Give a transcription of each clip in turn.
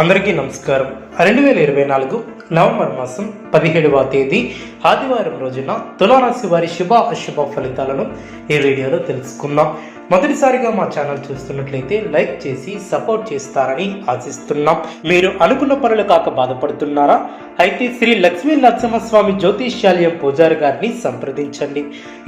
అందరికీ నమస్కారం. రెండు వేల ఇరవై నాలుగు నవంబర్ మాసం పదిహేడవ తేదీ ఆదివారం రోజున తులారాశి వారి శుభ అశుభ ఫలితాలను ఈ వీడియోలో తెలుసుకుందాం. మొదటిసారిగా మా ఛానల్ చూస్తున్నట్లయితే లైక్ చేసి సపోర్ట్ చేస్తారని ఆశిస్తున్నాం. మీరు అనుకున్న పనులు కాక బాధపడుతున్నారా? అయితే శ్రీ లక్ష్మీ నరసింహస్వామి జ్యోతిష్యాలయం పూజారి గారిని సంప్రదించండి.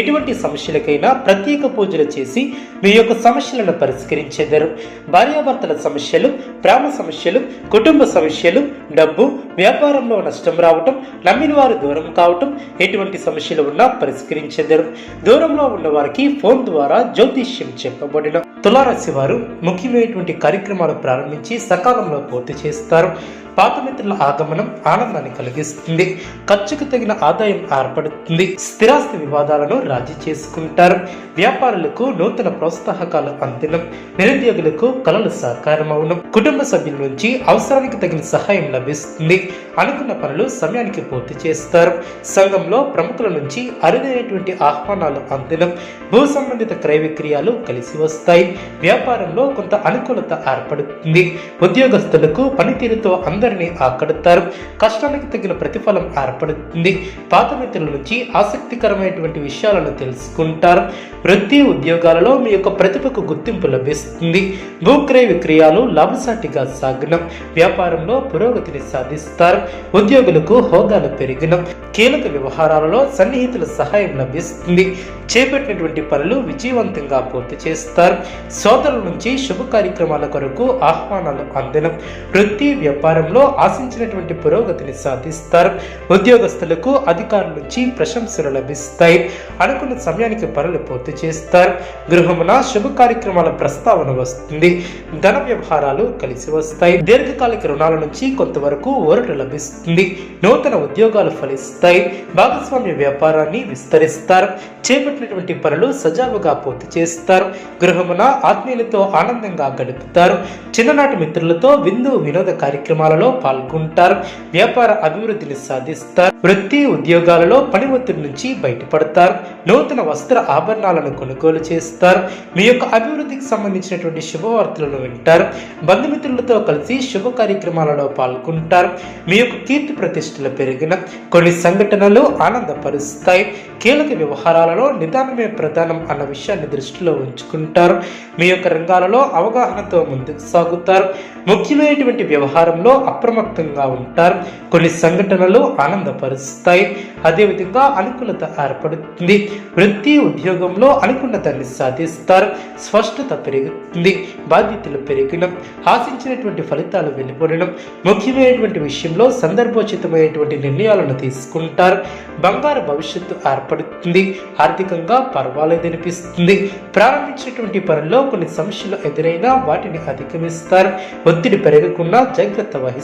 ఎటువంటి సమస్యలకైనా ప్రత్యేక పూజలు చేసి మీ యొక్క సమస్యలను పరిష్కరించెదరు. భార్యాభర్తల సమస్యలు ప్రేమ సమస్యలు కుటుంబ సమస్యలు డబ్బు వ్యాపారంలో నష్టం రావటం నమ్మిన వారు దూరం కావటం ఎటువంటి సమస్యలు ఉన్నా పరిష్కరించెదరు. దూరంలో ఉన్న వారికి ఫోన్ ద్వారా జ్యోతిష్యం చెప్పబడిన తులారాశి వారు ముఖ్యమైనటువంటి కార్యక్రమాలు ప్రారంభించి సకాలంలో పూర్తి చేస్తారు. పాత మిత్రుల ఆగమనం ఆనందాన్ని కలిగిస్తుంది. ఖర్చుకు తగిన ఆదాయం ఏర్పడుతుంది. స్థిరాస్తి వివాదాలను రాజీ చేసుకుంటారు. వ్యాపారులకు నూతన ప్రోత్సాహకాలు అందినం. నిరుద్యోగులకు కళలు సాకారమవును. కుటుంబ సభ్యుల నుంచి అవసరానికి తగిన సహాయం లభిస్తుంది. అనుకున్న పనులు సమయానికి పూర్తి చేస్తారు. సంఘంలో ప్రముఖుల నుంచి అరుదైనటువంటి ఆహ్వానాలు అందినం. భూ సంబంధిత క్రయ విక్రయాలు కలిసి వస్తాయి. వ్యాపారంలో కొంత అనుకూలత ఏర్పడుతుంది. ఉద్యోగస్తులకు పనితీరుతో అందరినీ ఆకడుతారు. కష్టానికి తగిన ప్రతిఫలం ఏర్పడుతుంది. పాత మిత్రుల నుంచి ఆసక్తికరమైనటువంటి విషయాలను తెలుసుకుంటారు. వృత్తి ఉద్యోగాలలో మీ యొక్క ప్రతిభకు గుర్తింపు లభిస్తుంది. భూక్రయ విక్రయాలు లాభసాటిగా సాగడం. వ్యాపారంలో పురోగతిని సాధిస్తారు. ఉద్యోగులకు హోదాలు పెరిగిన. కీలక వ్యవహారాలలో సన్నిహితుల సహాయం లభిస్తుంది. చేపట్టినటువంటి పనులు విజయవంతంగా పూర్తి చేస్తారు. సోదరుల నుంచి శుభ కార్యక్రమాల కొరకు ఆహ్వానాలు అందినం. వృత్తి వ్యాపారంలో ఆశించినటువంటి పురోగతిని సాధిస్తారు. ఉద్యోగస్తులకు అధికారుల నుంచి ప్రశంసలు లభిస్తాయి. అనుకున్న సమయానికి పనులు పూర్తి చేస్తారు. గృహమున శుభ కార్యక్రమాల ప్రస్తావన వస్తుంది. ధన వ్యవహారాలు కలిసి వస్తాయి. దీర్ఘకాలిక రుణాల నుంచి కొంతవరకు ఊరట లభిస్తుంది. నూతన ఉద్యోగాలు ఫలిస్తాయి. భాగస్వామ్య వ్యాపారాన్ని విస్తరిస్తారు. చేపట్టినటువంటి పనులు సజావుగా పూర్తి చేస్తారు. గృహమున ఆత్మీయులతో ఆనందంగా గడుపుతారు. చిన్ననాటి మిత్రులతో విందు వినోద కార్యక్రమాలలో పాల్గొంటారు వ్యాపార అభివృద్ధిని సాధిస్తారు వృత్తి ఉద్యోగాలలో పని ఒత్తిడి నుంచి బయటపడతారు నూతన వస్త్ర ఆభరణాలను కొనుగోలు చేస్తారు మీ యొక్క అభివృద్ధికి సంబంధించినటువంటి శుభవార్తలను వింటారు బంధుమిత్రులతో కలిసి శుభ కార్యక్రమాలలో పాల్గొంటారు మీ యొక్క కీర్తి ప్రతిష్టలు పెరిగిన కొన్ని సంఘటనలు ఆనందపరుస్తాయి కీలక వ్యవహారాలలో నిదానమే ప్రధానం అన్న విషయాన్ని దృష్టిలో ఉంచుకుంటారు మీ యొక్క రంగాలలో అవగాహనతో ముందుకు సాగుతారు ముఖ్యమైనటువంటి వ్యవహారంలో అప్రమత్తంగా ఉంటారు. కొన్ని సంఘటనలు ఆనందపరుస్తాయి. అదేవిధంగా అనుకూలత ఏర్పడుతుంది. వృత్తి ఉద్యోగంలో అనుకున్నతాన్ని సాధిస్తారు. స్పష్టత పెరుగుతుంది. బాధ్యతలు పెరిగిన. ఆశించినటువంటి ఫలితాలు వెలువడడం. ముఖ్యమైనటువంటి విషయంలో సందర్భోచితమైనటువంటి నిర్ణయాలను తీసుకుంటారు. బంగారు భవిష్యత్తు ఏర్పడుతుంది. ఆర్థికంగా పర్వాలేదనిపిస్తుంది ప్రారంభించినటువంటి పనుల్లో కొన్ని సమస్యలు ఎదురైనా వాటిని అధిగమిస్తారు. ఒత్తిడి పెరగకుండా జాగ్రత్త వహిస్తారు.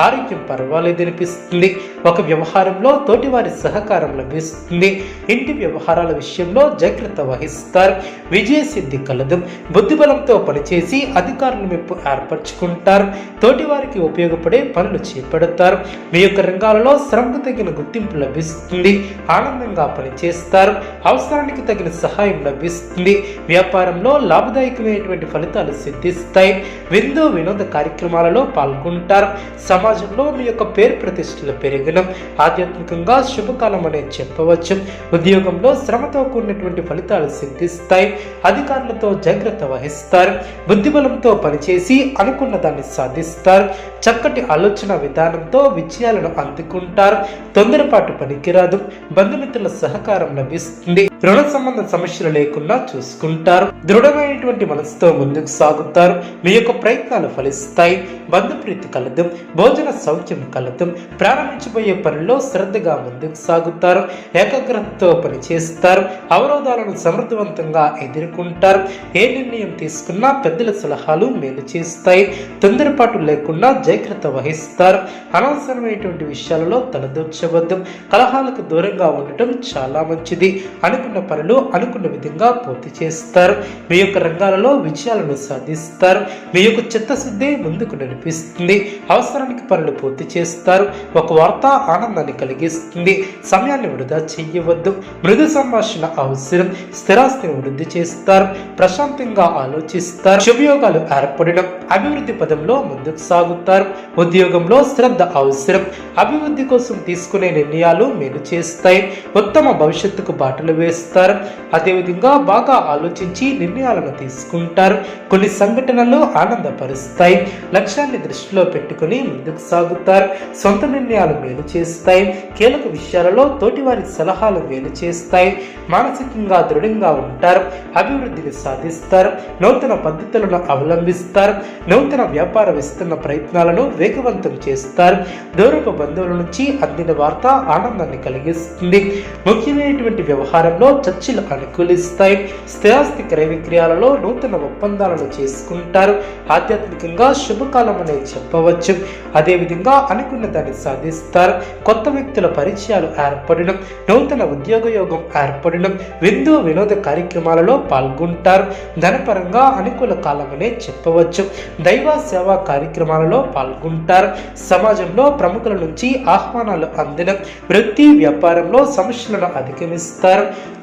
ఆరోగ్యం పర్వాలేదనిపిస్తుంది ఒక వ్యవహారంలో తోటివారి సహకారం లభిస్తుంది. ఇంటి వ్యవహారాల విషయంలో జాగ్రత్త వహిస్తారు. విజయ సిద్ధి కలదు. బుద్ధిబలంతో పనిచేసి అధికారుల మెప్పు ఏర్పరచుకుంటారు. తోటివారికి ఉపయోగపడే పనులు చేపడతారు. మీ యొక్క రంగాలలో శ్రమకు తగిన గుర్తింపు లభిస్తుంది. ఆనందంగా పనిచేస్తారు. అవసరానికి తగిన సహాయం లభిస్తుంది. వ్యాపారంలో లాభదాయకమైనటువంటి ఫలితాలు సిద్ధిస్తాయి. విందు వినోద కార్యక్రమాలలో పాల్గొంటారు. సమాజంలో మీ యొక్క పేరు ప్రతిష్టలు పెరిగిన ఆధ్యాత్మికంగా శుభకాలం అనేది చెప్పవచ్చు. ఉద్యోగంలో శ్రమతో కూడినటువంటి ఫలితాలు సిద్ధిస్తాయి. అధికారులతో జాగ్రత్త వహిస్తారు. బుద్ధిబలంతో పనిచేసి అనుకున్న దాన్ని సాధిస్తారు. చక్కటి ఆలోచన విధానంతో విజయాలను అందుకుంటారు. తొందరపాటు పనికిరాదు. బంధుమిత్రుల సహకారం లభిస్తుంది. రుణ సంబంధ సమస్యలు లేకుండా చూసుకుంటారు. దృఢమైనటువంటి మనసుతో ముందుకు సాగుతారు. మీ యొక్క ప్రయత్నాలు ఫలిస్తాయి. బంధుప్రీతి కలదు. భోజన సౌఖ్యం కలదు. ప్రారంభించబోయే పనిలో శ్రద్ధగా ముందుకు సాగుతారు. ఏకాగ్రతతో పనిచేస్తారు. అవరోధాలను సమర్థవంతంగా ఎదుర్కొంటారు. ఏ నిర్ణయం తీసుకున్నా పెద్దల సలహాలు మేలు చేస్తాయి. తొందరపాటు లేకుండా జాగ్రత్త వహిస్తారు. అనవసరమైనటువంటి విషయాలలో తలదూర్చవద్దు. కలహాలకు దూరంగా ఉండటం చాలా మంచిది. అనుకున్న అనుకున్న పనులు అనుకున్న విధంగా పూర్తి చేస్తారు. మీ యొక్క రంగాలలో విజయాలను సాధిస్తారు. మీ యొక్క చిత్తశుద్ధి ముందుకు నడిపిస్తుంది. అవసరానికి పనులు పూర్తి చేస్తారు. ఒక వార్త ఆనందాన్ని కలిగిస్తుంది. సమయాన్ని వృధా చేయవద్దు. మృదు సంభాషణ అవసరం. స్థిరాస్తిని వృద్ధి చేస్తారు. ప్రశాంతంగా ఆలోచిస్తారు. శుభయోగాలు ఏర్పడడం అభివృద్ధి పదంలో ముందుకు సాగుతారు. ఉద్యోగంలో శ్రద్ధ అవసరం. అభివృద్ధి కోసం తీసుకునే నిర్ణయాలు మేలు చేస్తాయి. ఉత్తమ భవిష్యత్తుకు బాటలు వేస్తారు. అదేవిధంగా బాగా ఆలోచించి నిర్ణయాలను తీసుకుంటారు. కొన్ని సంఘటనలు ఆనందపరుస్తాయి. లక్ష్యాన్ని దృష్టిలో పెట్టుకుని ముందుకు సాగుతారు. సొంత నిర్ణయాలు మేలు చేస్తాయి. కీలక విషయాలలో తోటివారి సలహాలు మేలు చేస్తాయి. మానసికంగా దృఢంగా ఉంటారు. అభివృద్ధిని సాధిస్తారు. నూతన పద్ధతులను అవలంబిస్తారు. నూతన వ్యాపార విస్తరణ ప్రయత్నాలను వేగవంతం చేస్తారు. దూరపు బంధువుల నుంచి అందిన వార్త ఆనందాన్ని కలిగిస్తుంది. ముఖ్యమైనటువంటి వ్యవహారంలో చర్చిలు అనుకూలిస్తాయి. స్థిరాస్తి క్రయ విక్రయాలలో నూతన ఒప్పందాలను చేసుకుంటారు. ఆధ్యాత్మికంగా శుభకాలం అనే చెప్పవచ్చు. అదేవిధంగా అనుకున్న దాన్ని సాధిస్తారు. కొత్త వ్యక్తుల పరిచయాలు ఏర్పడడం నూతన ఉద్యోగ యోగం ఏర్పడడం విందు వినోద కార్యక్రమాలలో పాల్గొంటారు. ధనపరంగా అనుకూల కాలమనే చెప్పవచ్చు. దైవ సేవా కార్యక్రమాలలో పాల్గొంటారు. సమాజంలో ప్రముఖుల నుంచి ఆహ్వానాలు అందడం వృత్తి వ్యాపారంలో సమస్యలను అధిగమిస్తారు.